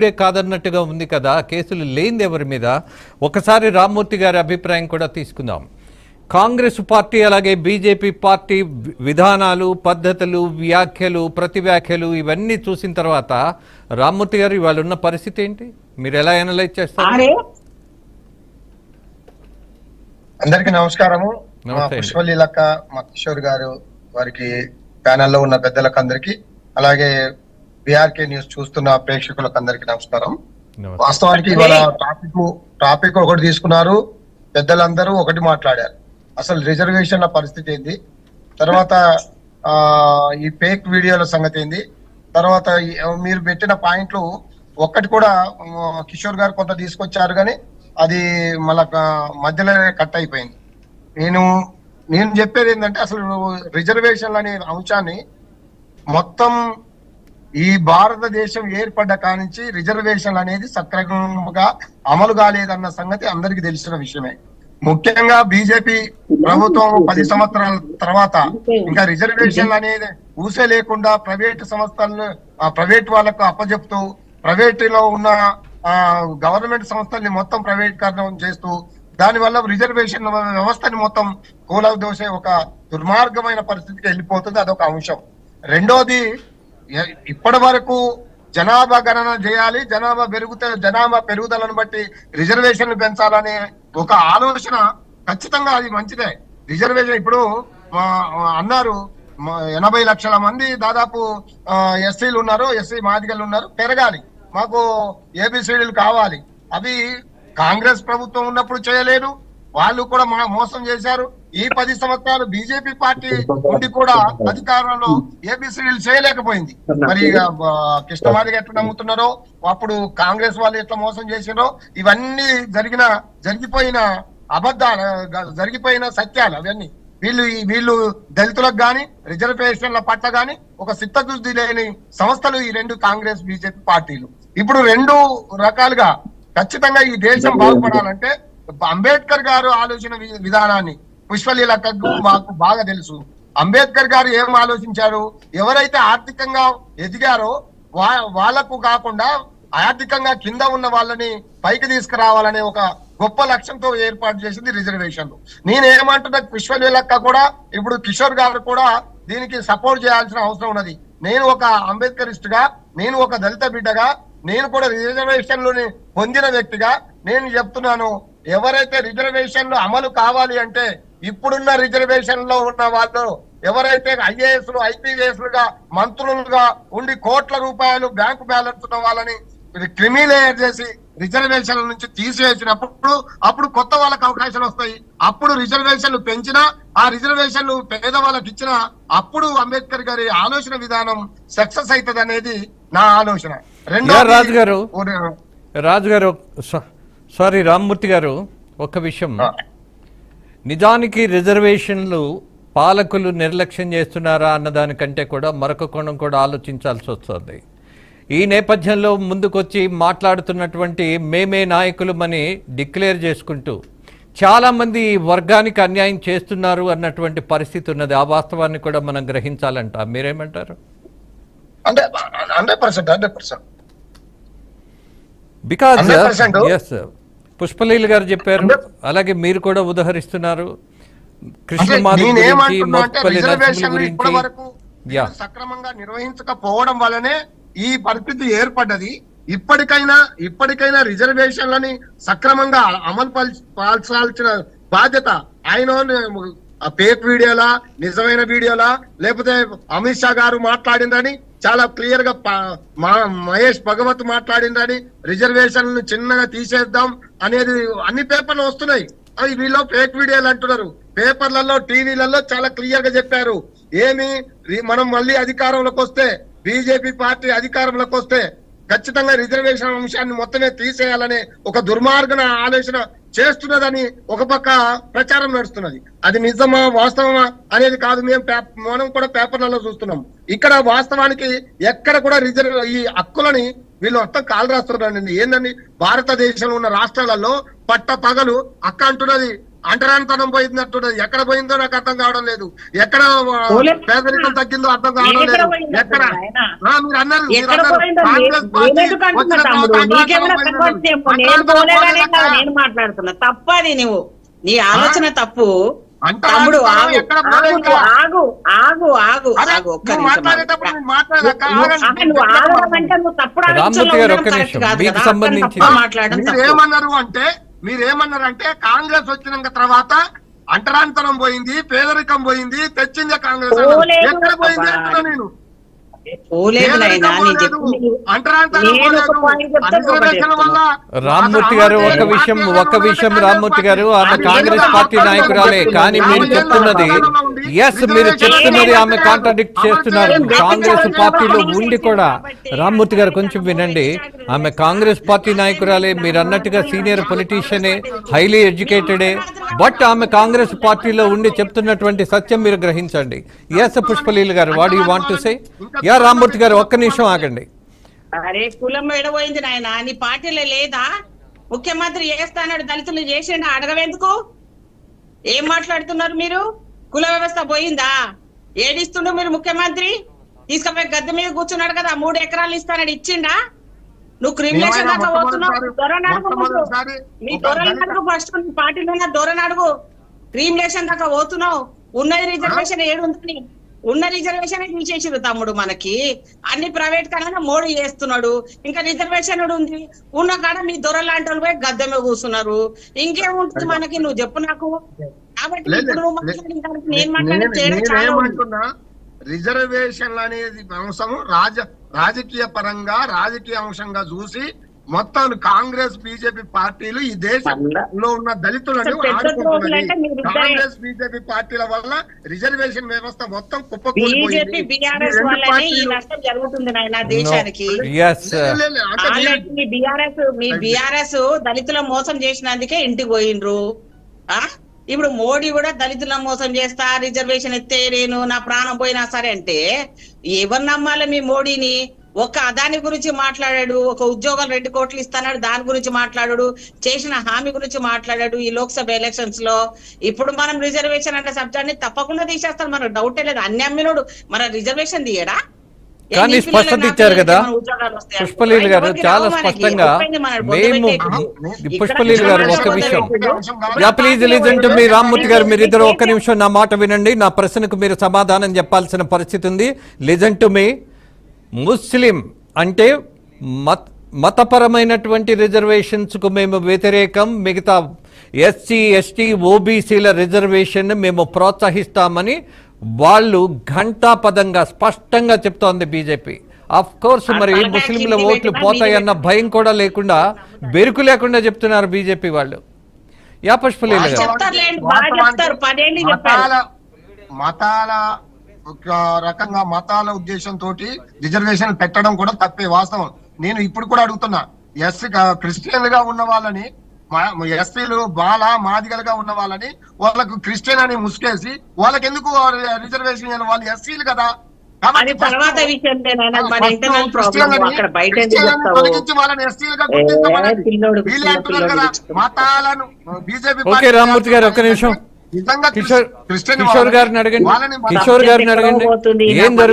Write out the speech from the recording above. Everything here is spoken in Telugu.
ఇప్పుడే కాదన్నట్టుగా ఉంది కదా కేసులు లేనిది ఎవరి మీద? ఒకసారి రామ్మూర్తి గారి అభిప్రాయం కూడా తీసుకుందాం. కాంగ్రెస్ పార్టీ అలాగే బీజేపీ పార్టీ విధానాలు పద్ధతులు వ్యాఖ్యలు ప్రతి వ్యాఖ్యలు ఇవన్నీ చూసిన తర్వాత రామ్మూర్తి గారు ఇవాళ ఉన్న పరిస్థితి ఏంటి? మీరు ఎలా అనలైజ్ చేస్తారు? అందరికి నమస్కారము. మా నమస్తే అండి. పుష్పల్లి లక్క మా కిషోర్ గారు వారికి ప్యానెల్లో ఉన్న పెద్దలకు అందరికి అలాగే బిఆర్కే న్యూస్ చూస్తున్న ప్రేక్షకులకు అందరికి నమస్కారం. వాస్తవానికి ఇవాళ టాపిక్ టాపిక్ ఒకటి తీసుకున్నారు. పెద్దలందరూ ఒకటి మాట్లాడారు. అసలు రిజర్వేషన్ల పరిస్థితి ఏంది? తర్వాత ఆ ఈ ఫేక్ వీడియోల సంగతి ఏంది? తర్వాత మీరు పెట్టిన పాయింట్లు ఒక్కటి కూడా కిషోర్ గారు కొంత తీసుకొచ్చారు కానీ అది మళ్ళా మధ్యలోనే కట్ అయిపోయింది. నేను నేను చెప్పేది ఏంటంటే అసలు రిజర్వేషన్లు అనే అంశాన్ని మొత్తం ఈ భారతదేశం ఏర్పడ్డ కానించి రిజర్వేషన్లు అనేది సక్రమంగా అమలు కాలేదన్న సంగతి అందరికీ తెలిసిన విషయమే. ముఖ్యంగా బీజేపీ ప్రభుత్వం పది సంవత్సరాల తర్వాత ఇంకా రిజర్వేషన్లు అనేది ఊసే లేకుండా ప్రైవేట్ సంస్థలను ఆ ప్రైవేట్ వాళ్ళకు అప్పజెప్తూ ప్రైవేట్లో ఉన్న ఆ గవర్నమెంట్ సంస్థల్ని మొత్తం ప్రైవేటీకరణం చేస్తూ దాని వల్ల రిజర్వేషన్ వ్యవస్థని మొత్తం కూలదోసే ఒక దుర్మార్గమైన పరిస్థితికి వెళ్ళిపోతుంది అదొక అంశం. రెండోది ఇప్పటి వరకు జనాభా గణన చేయాలి జనాభా పెరుగుతే జనాభా పెరుగుదలను బట్టి రిజర్వేషన్లు పెంచాలనే ఒక ఆలోచన ఖచ్చితంగా అది మంచిదే. రిజర్వేషన్ ఇప్పుడు అన్నారు ఎనభై లక్షల మంది దాదాపు ఎస్సీలు ఉన్నారు ఎస్సీ మాదిగలు ఉన్నారు పెరగాలి. మాకు ఏబిసిడీలు కావాలి. అవి కాంగ్రెస్ ప్రభుత్వం ఉన్నప్పుడు చేయలేదు వాళ్ళు కూడా మా మోసం చేశారు. ఈ పది సంవత్సరాలు బీజేపీ పార్టీ ఉండి కూడా అధికారంలో ఏబిసిడీలు చేయలేకపోయింది. మరి కృష్ణమాదిగా ఎట్లా నమ్ముతున్నారో అప్పుడు కాంగ్రెస్ వాళ్ళు ఎట్లా మోసం చేసినారో ఇవన్నీ జరిగిన జరిగిపోయిన అబద్ధాలు జరిగిపోయిన సత్యాలు అవన్నీ. వీళ్ళు ఈ- వీళ్ళు దళితులకు గాని రిజర్వేషన్ల పట్ల గాని ఒక చిత్తశుద్ధి లేని సంస్థలు ఈ రెండు కాంగ్రెస్ బీజేపీ పార్టీలు. ఇప్పుడు రెండు రకాలుగా ఖచ్చితంగా ఈ దేశం బాగుపడాలంటే అంబేద్కర్ గారు ఆలోచన విధానాన్ని పుష్పలీలకకు మాకు బాగా తెలుసు. అంబేద్కర్ గారు ఏం ఆలోచించారు? ఎవరైతే ఆర్థికంగా ఎదిగారో వా వాళ్ళకు కాకుండా ఆర్థికంగా కింద ఉన్న వాళ్ళని పైకి తీసుకురావాలనే ఒక గొప్ప లక్ష్యంతో ఏర్పాటు చేసింది రిజర్వేషన్లు. నేను ఏమంటున్నా పుష్పలీలక్క కూడా ఇప్పుడు కిషోర్ గారు కూడా దీనికి సపోర్ట్ చేయాల్సిన అవసరం ఉన్నది. నేను ఒక అంబేద్కరిస్ట్గా నేను ఒక దళిత బిడ్డగా నేను కూడా రిజర్వేషన్లు పొందిన వ్యక్తిగా నేను చెప్తున్నాను. ఎవరైతే రిజర్వేషన్లు అమలు కావాలి అంటే ఇప్పుడున్న రిజర్వేషన్లో ఉన్న వాళ్ళు ఎవరైతే ఐఏఎస్ ఐపీఎస్ లుగా మంత్రులుగా ఉండి కోట్ల రూపాయలు బ్యాంకు బ్యాలెన్స్ ఉన్న వాళ్ళని క్రిమిలేయర్ చేసి రిజర్వేషన్ల నుంచి తీసివేసినప్పుడు అప్పుడు కొత్త వాళ్ళకి అవకాశాలు వస్తాయి అప్పుడు రిజర్వేషన్లు పెంచినా ఆ రిజర్వేషన్లు పేదవాళ్ళకి ఇచ్చినా అప్పుడు అంబేద్కర్ గారి ఆలోచన విధానం సక్సెస్ అవుతుంది అనేది నా ఆలోచన యా, రాజు గారు. రాజు గారు సారీ రామ్మూర్తి గారు ఒక విషయం. నిజానికి రిజర్వేషన్లు పాలకులు నిర్లక్ష్యం చేస్తున్నారా అన్నదానికంటే కూడా మరొక కోణం కూడా ఆలోచించాల్సి వస్తుంది. ఈ నేపథ్యంలో ముందుకొచ్చి మాట్లాడుతున్నటువంటి మేమే నాయకులమని డిక్లేర్ చేసుకుంటూ చాలామంది ఈ వర్గానికి అన్యాయం చేస్తున్నారు అన్నటువంటి పరిస్థితి ఉన్నది. ఆ వాస్తవాన్ని కూడా మనం గ్రహించాలంట. మీరేమంటారు? అంటే hundred percent hundred percent. 100% S Pushpaleela గారు చెప్పారు. అలాగే మీరు కూడా ఉదహరిస్తున్నారు. సక్రమంగా నిర్వహించకపోవడం వల్లనే ఈ పరిస్థితి ఏర్పడ్డది. ఇప్పటికైనా ఇప్పటికైనా రిజర్వేషన్లని సక్రమంగా అమలు పల్- పరచాల్సిన బాధ్యత ఆయన ఫేక్ వీడియోలా నిజమైన వీడియోలా లేకపోతే అమిత్ షా గారు మాట్లాడిందని చాలా క్లియర్గా మా మహేష్ భగవత్ మాట్లాడిందని రిజర్వేషన్ చిన్నగా తీసేద్దాం అనేది అన్ని పేపర్లు వస్తున్నాయి. అది వీళ్ళు ఫేక్ వీడియోలు అంటున్నారు. పేపర్లలో టీవీలలో చాలా క్లియర్గా చెప్పారు. ఏమి? మనం మళ్ళీ అధికారంలోకి వస్తే బీజేపీ పార్టీ అధికారంలోకి వస్తే ఖచ్చితంగా రిజర్వేషన్ అంశాన్ని మొత్తమే తీసేయాలనే ఒక దుర్మార్గన ఆలోచన చేస్తున్నదని ఒక పక్క ప్రచారం నడుస్తున్నది. అది నిజమా వాస్తవమా అనేది కాదు. మేము మనం కూడా పేపర్లలో చూస్తున్నాం. ఇక్కడ వాస్తవానికి ఎక్కడ కూడా రిజర్వ్ ఈ హక్కులని వీళ్ళు మొత్తం కాలు రాస్తున్నారండి. ఏందండి? భారతదేశంలో ఉన్న రాష్ట్రాలలో పట్ట పగలు అక్క అంటున్నది అంటరానితనం పోయిందంటున్నది ఎక్కడ పోయిందో నాకు అర్థం కావడం లేదు. ఎక్కడ పేదరికం తగ్గిందో అర్థం కావడం ఎక్కడ లేదు. ఎక్కడ? మీరు అన్నారు మీరు కాంగ్రెస్ పార్టీ తప్పది నువ్వు నీ ఆలోచన తప్పు. తమ్ముడు ఆగు. ఆగు. ఆగు. ఆగు ఆగు. ఒక్క అంటే నువ్వు తప్పుడు ఆలోచనలో ఉండడం. కాదు మాట్లాడడం. ఏమన్నారు అంటే మీరు ఏమన్నారు అంటే కాంగ్రెస్ వచ్చినాక తర్వాత అంటరాంతరం పోయింది పేదరికం పోయింది తెచ్చిందే కాంగ్రెస్ ఎక్కడ పోయింది. అంటున్నా నేను రామ్మూర్తి గారు ఒక విషయం ఒక విషయం రామ్మూర్తి గారు ఆమె కాంగ్రెస్ పార్టీ నాయకురాలే కానీ మీరు చెప్తున్నది ఎస్ మీరు చెప్తున్నది ఆమె కాంట్రాడిక్ట్ చేస్తున్నారు. కాంగ్రెస్ పార్టీలో ఉండి కూడా రామ్మూర్తి గారు కొంచెం వినండి. ఆమె కాంగ్రెస్ పార్టీ నాయకురాలే మీరు అన్నట్టుగా సీనియర్ పొలిటీషియనే హైలీ ఎడ్యుకేటెడే బట్ ఆమె కాంగ్రెస్ పార్టీలో ఉండి చెప్తున్నటువంటి సత్యం మీరు గ్రహించండి. ఎస్ పుష్పలీల్ గారు what you want to say yeah Rammurthy గారు ఒక్క నిమిషం ఆగండి. అరే కులం ఎడబోయింది నాయన నీ పార్టీలో లేదా? ముఖ్యమంత్రి చేస్తానడు దళితులు చేసిండు అడగవెందుకు? ఏం మాట్లాడుతున్నారు మీరు? కుల వ్యవస్థ పోయిందా? ఏడిస్తుండు మీరు ముఖ్యమంత్రి? తీసుకుపోయి గద్దె మీద కూర్చున్నాడు కదా మూడు ఎకరాలు ఇస్తానడు ఇచ్చిండా? నువ్వు క్రిమినేషన్ దాకా పోతున్నావు? దొరని అడుగు నీ దొరని అడుగు ఫస్ట్ పార్టీలో ఉన్న దొరని అడుగు. క్రిమినేషన్ దాకా పోతున్నావు. ఉన్నది రిజర్వేషన్ ఏడుందని ఉన్న రిజర్వేషన్ తీసేసిరు తమ్ముడు మనకి. అన్ని ప్రైవేట్ కన్నా మోడీ చేస్తున్నాడు. ఇంకా రిజర్వేషన్ ఉంది. ఉన్న కాడ మీ దొర లాంటి వాళ్ళు పోయి గద్దె మీద కూర్చున్నారు. ఇంకేముంటుంది మనకి? నువ్వు చెప్పు నాకు. కాబట్టి ఇప్పుడు నువ్వు మాట్లాడిన నేను మాట్లాడే రిజర్వేషన్లు అనేది అంశం రాజ రాజకీయ పరంగా రాజకీయ అంశంగా చూసి మొత్తం కాంగ్రెస్ బీజేపీ పార్టీలు ఈ దేశంలో ఉన్న దళితులను. కాంగ్రెస్ బీజేపీ పార్టీల వల్ల రిజర్వేషన్ వ్యవస్థ మొత్తం కుప్పకూలిపోయింది. బీఆర్ఎస్ దళితుల మోసం చేసినందుకే ఇంటికి పోయిండ్రు. ఆ? ఇప్పుడు మోడీ కూడా దళితుల మోసం చేస్తా రిజర్వేషన్ ఎత్తే నేను నా ప్రాణం పోయినా సరే అంటే ఎవరు నమ్మాలి మీ మోడీని? ఒక అదాని గురించి మాట్లాడాడు ఒక ఉద్యోగాలు రెండు కోట్లు ఇస్తాడు దాని గురించి మాట్లాడాడు చేసిన హామీ గురించి మాట్లాడాడు ఈ లోక్సభ ఎలక్షన్స్లో. ఇప్పుడు మనం రిజర్వేషన్ అంటే సబ్జెక్ట్ తప్పకుండా తీసేస్తాం. మనకు డౌటే లేదు. అన్ని అమ్మినోడు మన రిజర్వేషన్ తీయడా? కానీ స్పష్టత ఇచ్చారు కదా? పుష్పలీల్ గారు చాలా. స్పష్టంగా మేము పుష్పలీల్ గారు ఒక విషయం. Yeah please listen to me Rammurthy గారు మీరిద్దరు ఒక్క నిమిషం నా మాట వినండి. నా ప్రశ్నకు మీరు సమాధానం చెప్పాల్సిన పరిస్థితి ఉంది. లిజన్ టు మీ. ముస్లిం అంటే మత్ మతపరమైనటువంటి రిజర్వేషన్స్కు మేము వ్యతిరేకం మిగతా ఎస్సీ ఎస్టీ ఓబీసీల రిజర్వేషన్ మేము ప్రోత్సహిస్తామని వాళ్ళు ఘంటాపదంగా స్పష్టంగా చెప్తోంది బీజేపీ. ఆఫ్ కోర్స్ మరి ముస్లింల ఓట్లు పోతాయన్న భయం కూడా లేకుండా బెరుకు లేకుండా చెప్తున్నారు బీజేపీ వాళ్ళు. యా మతాల ఒక రకంగా మతాల ఉద్దేశంతో రిజర్వేషన్ పెట్టడం కూడా తప్పే వాస్తవం నేను ఇప్పుడు కూడా అడుగుతున్నా ఎస్ క్రిస్టియన్గా ఉన్న వాళ్ళని ఎస్సీలు బాల మాదిగలుగా ఉన్న వాళ్ళని వాళ్ళకు క్రిస్టియన్ అని ముసుకేసి వాళ్ళకి ఎందుకు రిజర్వేషన్? వాళ్ళు ఎస్సీలు కదా. మతాలను బీజేపీ ఓకే రామ్మూర్తి గారు ఒక్క నిమిషం కిషోర్ కిషోర్ గారిని అడగండి. కిషోర్ గారిని అడగండి. ఏం జరుగుతుంది?